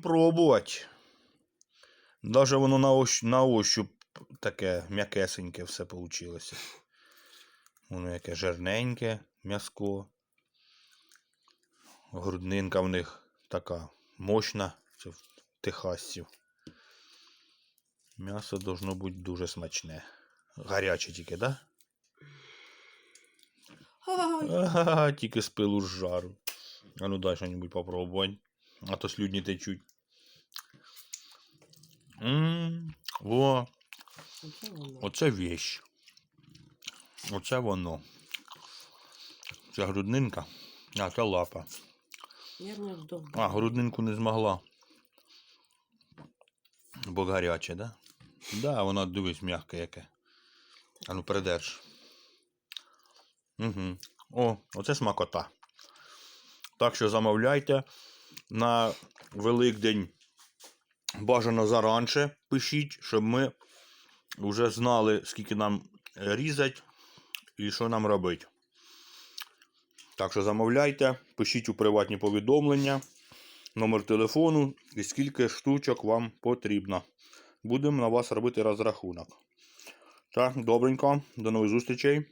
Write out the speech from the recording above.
Будемо пробувати. Даже воно на, ощ... на ощуп таке м'якесеньке все вийшло. Воно яке жирненьке м'яско. Груднинка в них така мощна, це в техасців. М'ясо должно бути дуже смачне. Гаряче тільки, да? Ага, тільки з пилу з жару. А ну дай що-нибудь попробувати. А то слюдні течуть. Ммм, о, Оце вещь. Оце воно. Це груднинка, а це лапа. А, груднинку не змогла. Бо гаряче, да? Да, воно дивись м'яке яке. А ну передерж. Угу. О, оце смакота. Так що замовляйте на Великдень бажано заранше пишіть, щоб ми вже знали, скільки нам різать і що нам робити. Так що замовляйте, пишіть у приватні повідомлення, номер телефону і скільки штучок вам потрібно. Будемо на вас робити розрахунок. Так, добренько, до нових зустрічей.